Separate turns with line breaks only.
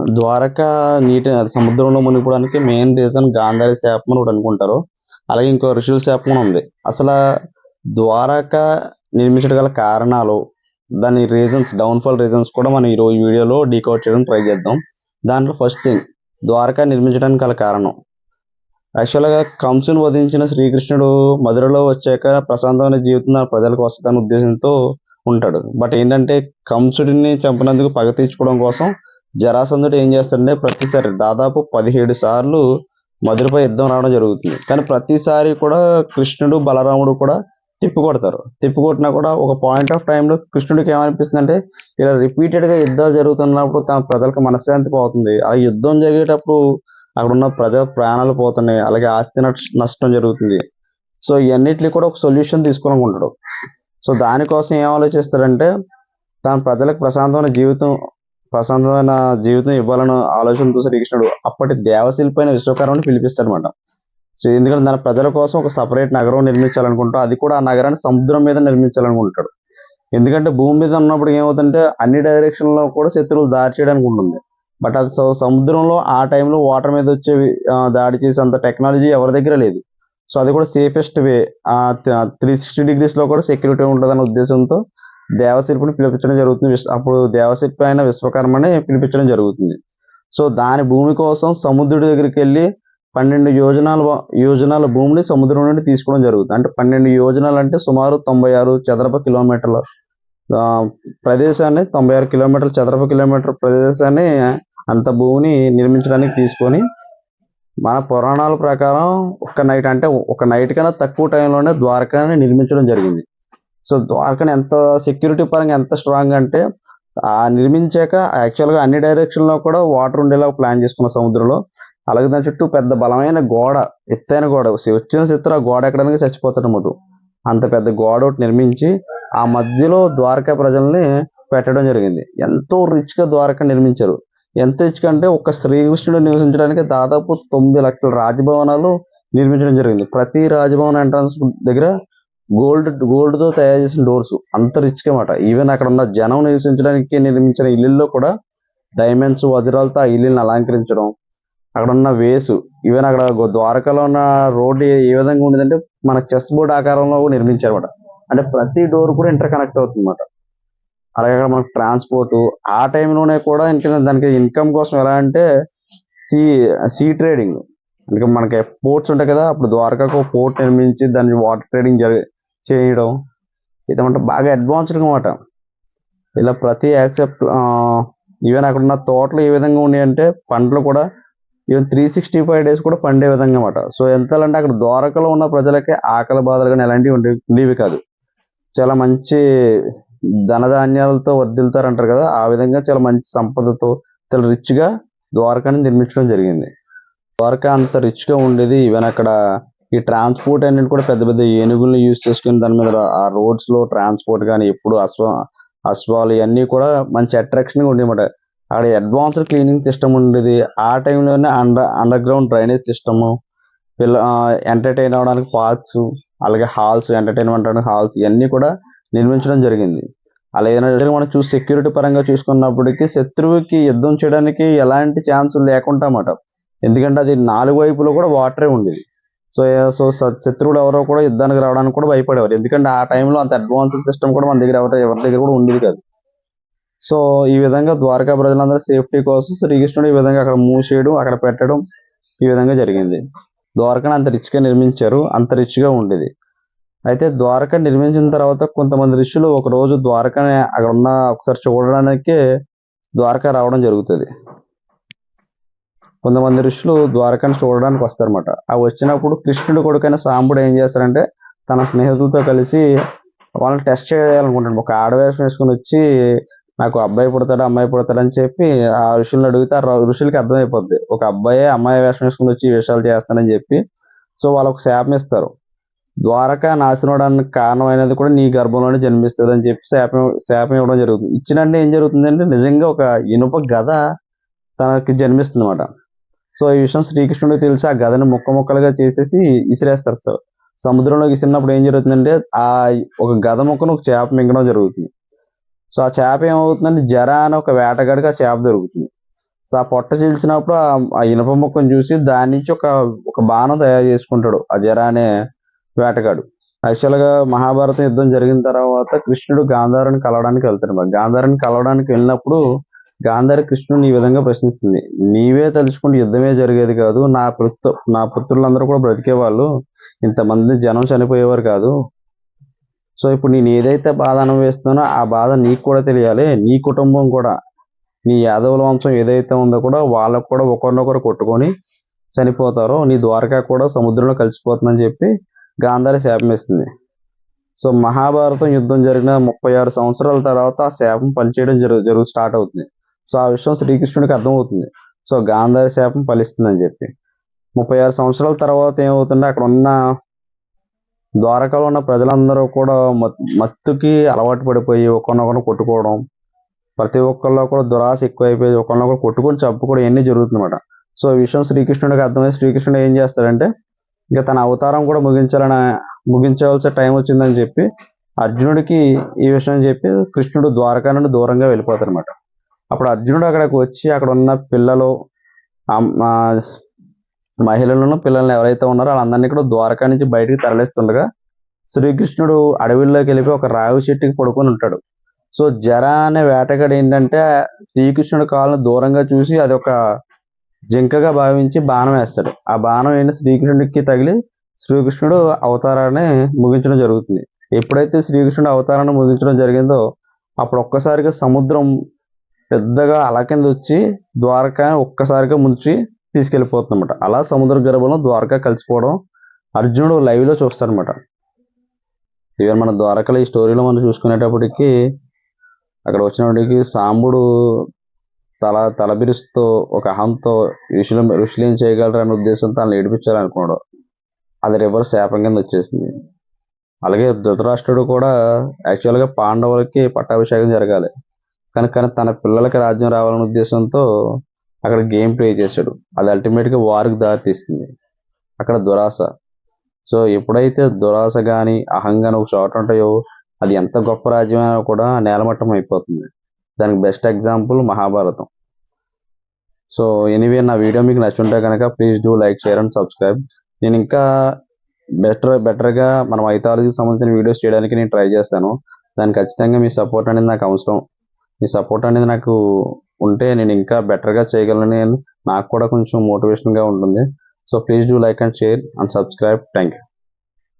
ద్వారక నీటి అది సముద్రంలో మునిగిపోవడానికి మెయిన్ రీజన్ గాంధారి శాపం అని ఒకటి అనుకుంటారు. అలాగే ఇంకో ఋషుల శాపం ఉంది. అసలు ద్వారక నిర్మించడం గల కారణాలు దాని రీజన్స్ డౌన్ఫాల్ రీజన్స్ కూడా మనం ఈ రోజు వీడియోలో డీకోడ్ చేయడం ట్రై చేద్దాం. దాంట్లో ఫస్ట్ థింగ్ ద్వారక నిర్మించడానికి గల కారణం. యాక్చువల్గా కంసును వధించిన శ్రీకృష్ణుడు మధురలో వచ్చాక ప్రశాంతమైన జీవితం ప్రజలకు వస్తుందనే ఉద్దేశంతో ఉంటాడు. బట్ ఏంటంటే కంసుడిని చంపినందుకు పగ తీర్చుకోవడం కోసం జరాసంధుడు ఏం చేస్తుండే ప్రతిసారి దాదాపు పదిహేడు సార్లు మధురపై యుద్ధం రావడం జరుగుతుంది. కానీ ప్రతిసారి కూడా కృష్ణుడు బలరాముడు కూడా తిప్పి కొడతారు. తిప్పి కొట్టినా కూడా ఒక పాయింట్ ఆఫ్ టైంలో కృష్ణుడికి ఏమనిపిస్తుంది అంటే ఇలా రిపీటెడ్గా యుద్ధాలు జరుగుతున్నప్పుడు తన ప్రజలకు మనశ్శాంతి పోతుంది. ఆ యుద్ధం జరిగేటప్పుడు అక్కడ ఉన్న ప్రజల ప్రాణాలు పోతున్నాయి. అలాగే ఆస్తి నష్టం జరుగుతుంది. సో ఇవన్నిటిని కూడా ఒక సొల్యూషన్ తీసుకోవాలనుకుంటాడు సో దానికోసం ఏం ఆలోచిస్తాడంటే తన ప్రజలకు ప్రశాంతమైన జీవితం ప్రశాంతమైన జీవితం ఇవ్వాలన్న ఆలోచనతో శ్రీకృష్ణుడు అప్పటి దేవశిల్పైన విశ్వకర్మని పిలిపిస్తాడనమాట సో ఎందుకంటే దాని ప్రజల కోసం ఒక సపరేట్ నగరం నిర్మించాలనుకుంటా అది కూడా ఆ నగరాన్ని సముద్రం మీద నిర్మించాలనుకుంటాడు. ఎందుకంటే భూమి మీద ఉన్నప్పుడు ఏమవుతుందంటే అన్ని డైరెక్షన్లో కూడా శత్రువులు దాడి చేయడానికి ఉంటుంది. బట్ అది సో సముద్రంలో ఆ టైంలో వాటర్ మీద వచ్చే దాడి చేసే అంత టెక్నాలజీ ఎవరి దగ్గర లేదు. సో అది కూడా సేఫెస్ట్ వే త్రీ సిక్స్టీ డిగ్రీస్లో కూడా సెక్యూరిటీ ఉంటుందన్న ఉద్దేశంతో దేవశిల్పుని పిలిపించడం జరుగుతుంది. అప్పుడు దేవశిల్పి అయిన విశ్వకర్మని పిలిపించడం జరుగుతుంది. సో దాని భూమి కోసం సముద్రుడి దగ్గరికి వెళ్ళి పన్నెండు యోజనాల యోజనాల భూమిని సముద్రం నుండి తీసుకోవడం జరుగుతుంది. అంటే పన్నెండు యోజనాలు అంటే సుమారు తొంభై ఆరు చదరపు కిలోమీటర్ల ప్రదేశాన్ని తొంభై ఆరు కిలోమీటర్ల చదరపు కిలోమీటర్ ప్రదేశాన్ని అంత భూమిని నిర్మించడానికి తీసుకొని మన పురాణాల ప్రకారం ఒక నైట్ అంటే ఒక నైట్ కన్నా తక్కువ టైంలోనే ద్వారకాని నిర్మించడం జరిగింది. సో ద్వారకని ఎంత సెక్యూరిటీ పరంగా ఎంత స్ట్రాంగ్ అంటే ఆ నిర్మించాక యాక్చువల్గా అన్ని డైరెక్షన్లో కూడా వాటర్ ఉండేలా ప్లాన్ చేసుకున్న సముద్రంలో. అలాగే దాని చుట్టూ పెద్ద బలమైన గోడ ఎత్తైన గోడ. వచ్చిన చిత్ర ఆ గోడ ఎక్కడానికి చచ్చిపోతాడు అన్నమాట అంత పెద్ద గోడ ఒకటి నిర్మించి ఆ మధ్యలో ద్వారకా ప్రజల్ని పెట్టడం జరిగింది. ఎంతో రిచ్గా ద్వారక నిర్మించారు. ఎంత రిచ్గా అంటే ఒక శ్రీకృష్ణుడు నివసించడానికి దాదాపు తొమ్మిది లక్షల రాజభవనాలు నిర్మించడం జరిగింది. ప్రతి రాజభవన ఎంట్రన్స్ దగ్గర గోల్డ్ గోల్డ్తో తయారు చేసిన డోర్స్ అంత రిచ్ అన్నమాట. ఈవెన్ అక్కడ ఉన్న జనం నివసించడానికి నిర్మించిన ఇల్లుల్లో కూడా డైమండ్స్ వజ్రాలతో ఆ ఇల్లుని అలంకరించడం అక్కడ ఉన్న వేసు ఈవెన్ అక్కడ ద్వారకలో ఉన్న రోడ్డు ఏ విధంగా ఉండేదంటే మన చెస్ బోర్డ్ ఆకారంలో కూడా నిర్మించారు అంటే ప్రతి డోర్ కూడా ఇంటర్ కనెక్ట్ అవుతుందన్నమాట. అలాగే అక్కడ మనకు ట్రాన్స్పోర్ట్ ఆ టైంలోనే కూడా ఇంకా దానికి ఇన్కమ్ కోసం ఎలా అంటే సీ సీ ట్రేడింగ్. అంటే మనకి పోర్ట్స్ ఉంటాయి కదా అప్పుడు ద్వారకాకు పోర్ట్ నిర్మించి దాని వాటర్ ట్రేడింగ్ జరిగి చేయడం ఇదంటే బాగా అడ్వాన్స్డ్ అనమాట ఇలా ప్రతి యాక్సెప్ట్ ఈవెన్ అక్కడ ఉన్న తోటలు ఏ విధంగా ఉన్నాయంటే అంటే కూడా even three sixty five days కూడా పండే విధంగా అనమాట సో ఎంతలంటే అక్కడ ద్వారకలో ఉన్న ప్రజలకి ఆకలి బాధలు కానీ ఎలాంటివి ఉండే ఉండేవి కాదు. చాలా మంచి ధనధాన్యాలతో వర్ధిల్తారు అంటారు కదా ఆ విధంగా చాలా మంచి సంపదతో చాలా రిచ్గా ద్వారకాని నిర్మించడం జరిగింది. ద్వారకా అంత రిచ్గా ఉండేది ఈవెన్ అక్కడ ఈ ట్రాన్స్పోర్ట్ అనేది కూడా పెద్ద పెద్ద ఏనుగులను యూజ్ చేసుకుని దాని మీద ఆ రోడ్స్లో ట్రాన్స్పోర్ట్ కానీ ఎప్పుడు అశ్వ అశ్వాలు ఇవన్నీ కూడా మంచి అట్రాక్షన్గా ఉండేమాట అక్కడ అడ్వాన్స్డ్ క్లీనింగ్ సిస్టమ్ ఉండేది. ఆ టైంలోనే under underground drainage system పిల్ల ఎంటర్టైన్ అవడానికి పార్క్స్ అలాగే హాల్స్ ఎంటర్టైన్మెంట్ హాల్స్ ఇవన్నీ కూడా నిర్మించడం జరిగింది. అలా ఏదైనా మనం చూసి సెక్యూరిటీ పరంగా చూసుకున్నప్పటికీ శత్రువుకి యుద్ధం చేయడానికి ఎలాంటి ఛాన్స్ లేకుండా అన్నమాట. ఎందుకంటే అది నాలుగు వైపులో కూడా వాటరే ఉండేది. సో సో స- శత్రువులు ఎవరో కూడా యుద్ధానికి రావడానికి కూడా భయపడేవారు. ఎందుకంటే ఆ టైంలో అంత అడ్వాన్స్ సిస్టమ్ కూడా మన దగ్గర ఎవరి ఎవరి దగ్గర కూడా ఉండేది కాదు. సో ఈ విధంగా ద్వారకా ప్రజలందరూ సేఫ్టీ కోసం శ్రీకృష్ణుడు ఈ విధంగా అక్కడ మూవ్ చేయడం అక్కడ పెట్టడం ఈ విధంగా జరిగింది. ద్వారకను అంత రిచ్గా నిర్మించారు అంత రిచ్గా ఉండేది. అయితే ద్వారక నిర్మించిన తర్వాత కొంతమంది ఋషులు ఒక రోజు ద్వారకని అక్కడ ఉన్న ఒకసారి చూడడానికి ద్వారక రావడం జరుగుతుంది. కొంతమంది ఋషులు ద్వారకని చూడడానికి వస్తారన్నమాట. ఆ వచ్చినప్పుడు కృష్ణుడు కొడుకైన సాంబుడు ఏం చేస్తారంటే తన స్నేహితులతో కలిసి వాళ్ళని టెస్ట్ చేయాలనుకుంటాడు. ఒక ఆడవేషం వేసుకుని వచ్చి నాకు అబ్బాయి పుడతాడు అమ్మాయి పుడతాడు అని చెప్పి ఆ ఋషుల్ని అడిగితే ఆ ఋషులకి అర్థమైపోద్ది. ఒక అబ్బాయే అమ్మాయి వేషం వేసుకుని వచ్చి విషయాలు చేస్తానని చెప్పి. సో వాళ్ళకు శాపం ఇస్తారు. ద్వారక నాశనం అవడానికి కారణమైనది కూడా నీ గర్భంలోనే జన్మిస్తుంది అని చెప్పి శాపం శాపం ఇవ్వడం జరుగుతుంది. ఇచ్చినంటే ఏం జరుగుతుందంటే నిజంగా ఒక ఇనుప గద తనకి జన్మిస్తుంది అనమాట సో ఈ విషయం శ్రీకృష్ణుడికి తెలిసి ఆ గదని ముక్క ముక్కలుగా చేసేసి ఇసిరేస్తారు సో సముద్రంలో విసిరినప్పుడు ఏం జరుగుతుందంటే ఆ ఒక గద ముక్కను ఒక చేప మింగడం జరుగుతుంది. సో ఆ చేప ఏమవుతుందంటే జర అని ఒక వేటగాడికి ఆ చేప దొరుకుతుంది. సో ఆ పొట్ట చీల్చినప్పుడు ఆ- ఇనుప ముక్కను చూసి దాని నుంచి ఒక ఒక బాణం తయారు చేసుకుంటాడు ఆ జర అనే వేటగాడు. యాక్చువల్గా మహాభారతం యుద్ధం జరిగిన తర్వాత కృష్ణుడు గాంధారాన్ని కలవడానికి వెళ్తాడు. గాంధారాన్ని కలవడానికి వెళ్ళినప్పుడు గాంధారి కృష్ణుని ఈ విధంగా ప్రశ్నిస్తుంది. నీవే తలుచుకుంటే యుద్ధమే జరిగేది కాదు. నా పుత్రు నా పుత్రులందరూ కూడా బ్రతికేవాళ్ళు. ఇంతమంది జనం చనిపోయేవారు కాదు. సో ఇప్పుడు నేను ఏదైతే బాధ అనుభవిస్తున్నానో ఆ బాధ నీకు కూడా తెలియాలి. నీ కుటుంబం కూడా నీ యాదవుల వంశం ఏదైతే ఉందో కూడా వాళ్ళకు కూడా ఒకరినొకరు కొట్టుకొని చనిపోతారో నీ ద్వారకా కూడా సముద్రంలో కలిసిపోతుందని చెప్పి గాంధారి శాపం ఇస్తుంది సో మహాభారతం యుద్ధం జరిగిన ముప్పై ఆరు సంవత్సరాల తర్వాత ఆ శాపం పనిచేయడం జరుగు జరుగు స్టార్ట్ అవుతుంది. సో ఆ విషయం శ్రీకృష్ణుడికి అర్థమవుతుంది. సో గాంధారి శాపం ఫలిస్తుందని చెప్పి. ముప్పై ఆరు సంవత్సరాల తర్వాత ఏమవుతుంటే అక్కడ ఉన్న ద్వారకాలో ఉన్న ప్రజలందరూ కూడా మత్తుకి అలవాటు పడిపోయి ఒకరినొకరు కొట్టుకోవడం ప్రతి ఒక్కరిలో కూడా దురాశ ఎక్కువైపోయి ఒకరినొకరు కొట్టుకొని చంపుకోవడం ఇవన్నీ జరుగుతుందన్నమాట. సో ఈ విషయం శ్రీకృష్ణుడికి అర్థమై శ్రీకృష్ణుడు ఏం చేస్తాడంటే ఇంకా తన అవతారం కూడా ముగించాలని ముగించవలసిన టైం వచ్చిందని చెప్పి అర్జునుడికి ఈ విషయం చెప్పి కృష్ణుడు ద్వారకా నుండి దూరంగా వెళ్ళిపోతాడు అనమాట అప్పుడు అర్జునుడు అక్కడికి వచ్చి అక్కడ ఉన్న పిల్లలు మహిళలను పిల్లలను ఎవరైతే ఉన్నారో వాళ్ళందరినీ కూడా ద్వారకా నుంచి బయటికి తరలిస్తుండగా శ్రీకృష్ణుడు అడవిలోకి వెళ్ళిపోయి ఒక రావి చెట్టుకి పడుకొని ఉంటాడు. సో జర అనే వేటగాడు ఏంటంటే శ్రీకృష్ణుడు కాళ్ళను దూరంగా చూసి అది ఒక జింకగా భావించి బాణం వేస్తాడు. ఆ బాణం ఏంటి? శ్రీకృష్ణుడికి తగిలి శ్రీకృష్ణుడు అవతారాన్ని ముగించడం జరుగుతుంది. ఎప్పుడైతే శ్రీకృష్ణుడు అవతారాన్ని ముగించడం జరిగిందో అప్పుడు ఒక్కసారిగా సముద్రం పెద్దగా అల కింద వచ్చి ద్వారకా ఒక్కసారిగా ముంచి తీసుకెళ్ళిపోతుందన్నమాట. అలా సముద్ర గర్భంలో ద్వారకా కలిసిపోవడం అర్జునుడు లైవ్లో చూస్తాడనమాట ఈవెన్ మన ద్వారకలో ఈ స్టోరీలో మనం చూసుకునేటప్పటికి అక్కడ వచ్చినప్పటికి సాంబుడు తల తలబిరుస్తూ ఒక అహంతో ఋషులు ఋషులు ఏం చేయగలరు అనే ఉద్దేశంతో తనను ఏడిపించాలనుకున్నాడు. అది రివర్స్ శాపం కింద వచ్చేసింది. అలాగే ధృతరాష్ట్రుడు కూడా యాక్చువల్గా పాండవులకి పట్టాభిషేకం జరగాలి. కానీ కానీ తన పిల్లలకి రాజ్యం రావాలనే ఉద్దేశంతో అక్కడ గేమ్ ప్లే చేశాడు. అది అల్టిమేట్గా వారికి దారి తీస్తుంది అక్కడ దురాశ. సో ఎప్పుడైతే దురాశ కానీ అహంగాని ఒక చోట ఉంటాయో అది ఎంత గొప్ప రాజ్యమైనా కూడా నేలమట్టం అయిపోతుంది. దానికి best example Mahabharata. So anyway నా వీడియో మీకు నచ్చుంటే కనుక please do like share and subscribe నేను ఇంకా బెటర్ బెటర్గా మన మైథాలజీకి సంబంధించిన వీడియోస్ చేయడానికి నేను ట్రై చేస్తాను. దానికి ఖచ్చితంగా మీ సపోర్ట్ అనేది నాకు అవసరం. మీ సపోర్ట్ అనేది నాకు ఉంటే నేను ఇంకా బెటర్గా చేయగలను నాకు కూడా కొంచెం మోటివేషన్గా ఉంటుంది. So please do like and share and subscribe thank you